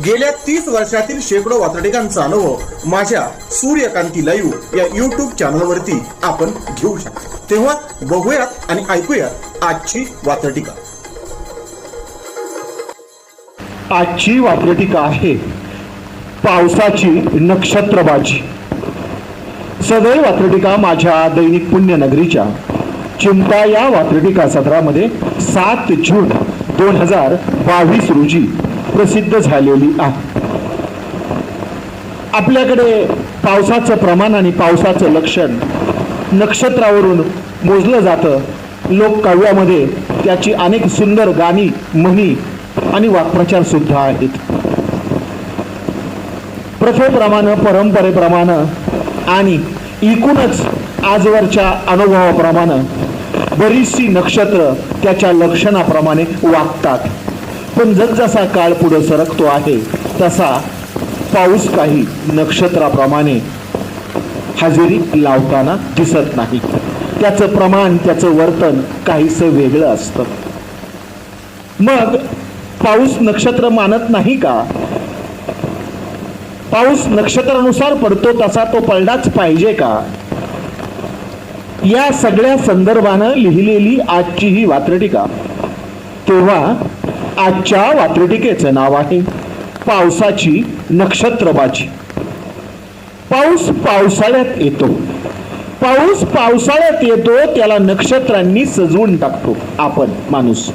गेल्या तीस वर्षातील शेकडो वातडिकांचा अनुभव माझ्या सूर्यकांती लाईव्ह या युट्यूब चॅनलवरती आपण घेऊ शकतो. तेव्हा बघूयात आणि ऐकूयात आजची वातडिका आजची वात्रटिका आहे पावसाची नक्षत्रबाजी. सदैव वात्रटिका माझ्या दैनिक पुण्यनगरीच्या चिंता या वात्रटिका सत्रामध्ये सात जून दोन हजार बावीस रोजी प्रसिद्ध झालेली आहे. आपल्याकडे पावसाचं प्रमाण आणि पावसाचं लक्षण नक्षत्रावरून मोजलं जातं. लोककाव्यामध्ये त्याची अनेक सुंदर गाणी म्हणी आणि वाक्प्रचार सुद्धा आहेत. प्रथेप्रमाणे परंपरेप्रमाणे आणि एकूणच आजवरच्या अनुभवाप्रमाणे बरीचशी नक्षत्र त्याच्या लक्षणाप्रमाणे वागतात. पण जसजसा काळ पुढे सरकतो आहे तसा पाऊस काही नक्षत्राप्रमाणे हजेरी लावताना दिसत नाही. त्याचं प्रमाण त्याचं वर्तन काहीसं वेगळं असतं. मग पाऊस नक्षत्र मानत नाही का? पाऊस नक्षत्रानुसार पडतो तसा तो पडलाच पाहिजे का? या सगळ्या संदर्भानं लिहिलेली आजची ही वात्रटिका. तेव्हा आजच्या वात्रटिकेचं नाव आहे पावसाची नक्षत्रबाजी. पाऊस पावसाळ्यात येतो. पाऊस पावसाळ्यात येतो त्याला नक्षत्रांनी सजवून टाकतो आपण माणूस.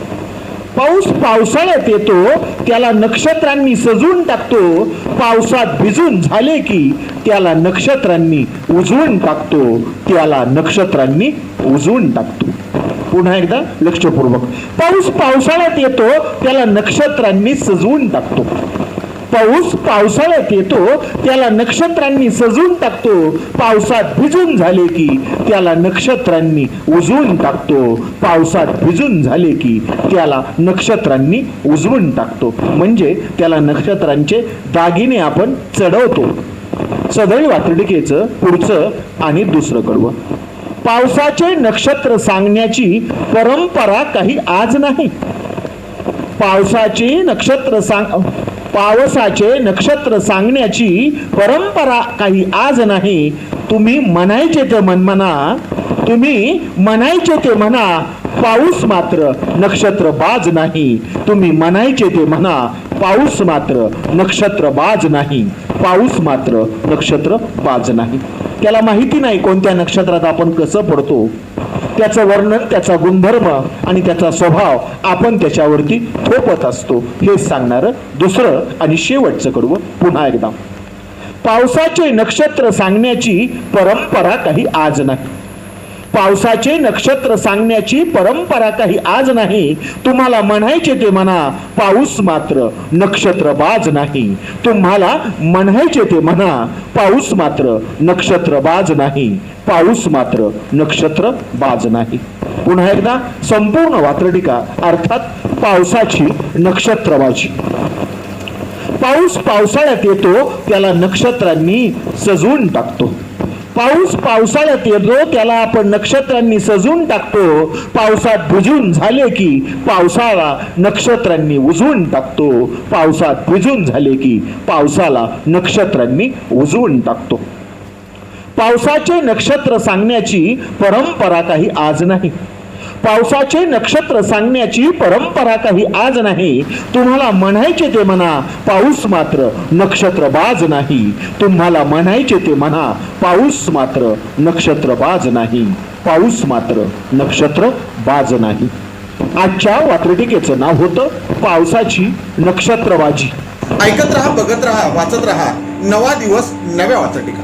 पाऊस पावसाळ्यात येतो त्याला नक्षत्रांनी सजवून टाकतो. पावसात भिजून झाले की त्याला नक्षत्रांनी उजवून टाकतो. त्याला नक्षत्रांनी उजवून टाकतो. पुन्हा एकदा लक्षपूर्वक. पाऊस पावसाळ्यात येतो त्याला नक्षत्रांनी सजवून टाकतो. पाऊस पावसाळ्यात येतो त्याला नक्षत्रांनी सजवून टाकतो. पावसात भिजून झाले की त्याला नक्षत्रांनी उजवून टाकतो. पावसात भिजून झाले की त्याला नक्षत्रांनी उजवून टाकतो. म्हणजे त्याला नक्षत्रांचे दागिने आपण चढवतो. सदैव वातडिकेचं पुढचं आणि दुसरं कडवं. पावसाचे नक्षत्र सांगण्याची परंपरा काही आज नाही. पावसाचे नक्षत्र सांग पावसाचे नक्षत्र सांगण्याची परंपरा काही आज नाही. तुम्ही म्हणायचे ते मन म्हणा तुम्ही म्हणायचे ते म्हणा पाऊस मात्र नक्षत्र बाज नाही. तुम्ही म्हणायचे ते म्हणा पाऊस मात्र नक्षत्र बाज नाही. पाऊस मात्र नक्षत्र बाज नाही. त्याला माहिती नाही कोणत्या नक्षत्रात आपण कसं पडतो. त्याचं वर्णन त्याचा गुणधर्म आणि त्याचा स्वभाव आपण त्याच्यावरती थोपत असतो. हे सांगणारं दुसरं आणि शेवटचं कडवं पुन्हा एकदा. पावसाचे नक्षत्र सांगण्याची परंपरा काही आज नाही. पावसाचे नक्षत्र सांगण्याची परंपरा काही आज नाही. तुम्हाला म्हणायचे ते म्हणा पाऊस मात्र नक्षत्र बाज नाही. तुम्हाला म्हणायचे ते म्हणा पाऊस मात्र नक्षत्र बाज नाही. पाऊस मात्र नक्षत्र बाज नाही. पुन्हा एकदा संपूर्ण वात्रटिका अर्थात पावसाची नक्षत्रबाजी. पाऊस पावसाळ्यात येतो त्याला नक्षत्रांनी सजवून टाकतो. पाऊस पावसाळ्यात येतो त्याला आपण नक्षत्रांनी सजवून टाकतो. पावसात भिजून झाले की पावसाळा नक्षत्रांनी उजवून टाकतो. पावसात भिजून झाले की पावसाला नक्षत्रांनी उजवून टाकतो. पावसाचे नक्षत्र सांगण्याची परंपरा काही आज नाही. पावसाचे नक्षत्र सांगण्याची परंपरा काही आज नाही. तुम्हाला म्हणायचे ते म्हणा पाऊस मात्र नक्षत्र बाज नाही. तुम्हाला म्हणायचे ते म्हणा पाऊस मात्र नक्षत्र बाज नाही. पाऊस मात्र नक्षत्र बाज नाही. आजच्या वात्रटिकेचं नाव होतं पावसाची नक्षत्रबाजी. ऐकत रहा बघत रहा वाचत रहा. नवा दिवस नव्या वाचटिका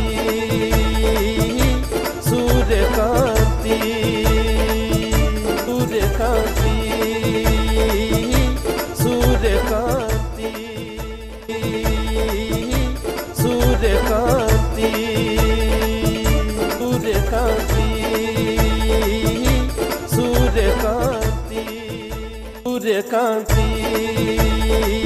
कांती